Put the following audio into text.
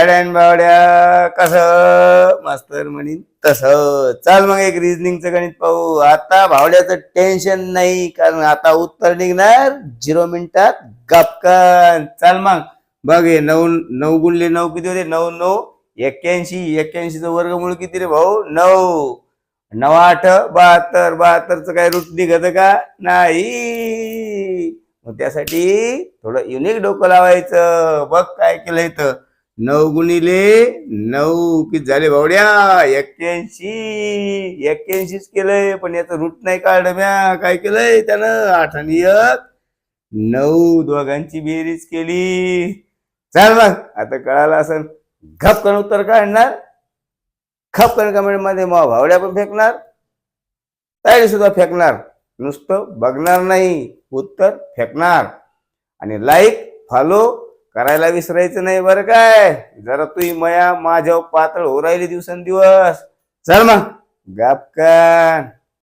गाड्यान बावड्या कस? मास्तर म्हणीन तस. चाल मग एक रिझनिंगचं गणित पाहू. आता भावड्याचं टेन्शन नाही कारण आता उत्तर निघणार. झिरो मिनिटात गपकन चाल मग. बघ हे नऊ नऊ गुणले नऊ किती होते? नऊ नऊ. एक्क्याऐंशी. एक्क्याऐंशीचं वर्गमूळ किती रे भाऊ? नऊ. नऊ आठ. बहात्तर. बहात्तरचं काय रूट निघत का? नाही. मग त्यासाठी थोडं युनिक डोकं लावायचं. बघ काय केलं इथं. नऊ गुणिले नऊ किती झाले भावड्या एक्क्याऐंशी. एक्क्याऐंशीच केलंय पण याचं रूट नाही काढलं म्या. काय केलंय? त्यानं आठ आणि एक. नऊ दोघांची बेरीज केली. चाल मग. आता कळालं असं घपकन उत्तर काढणार? खपकन कमेंटमध्ये मग भावड्या पण फेकणार? तायडी सुद्धा फेकणार. नुसतं बघणार नाही. उत्तर फेकणार. आणि लाईक फॉलो करायला विसरायचं नाही बरं काय. जरा तू मया माझ्या पातळ हो राहिली दिवसेंदिवस. चल मग गपकन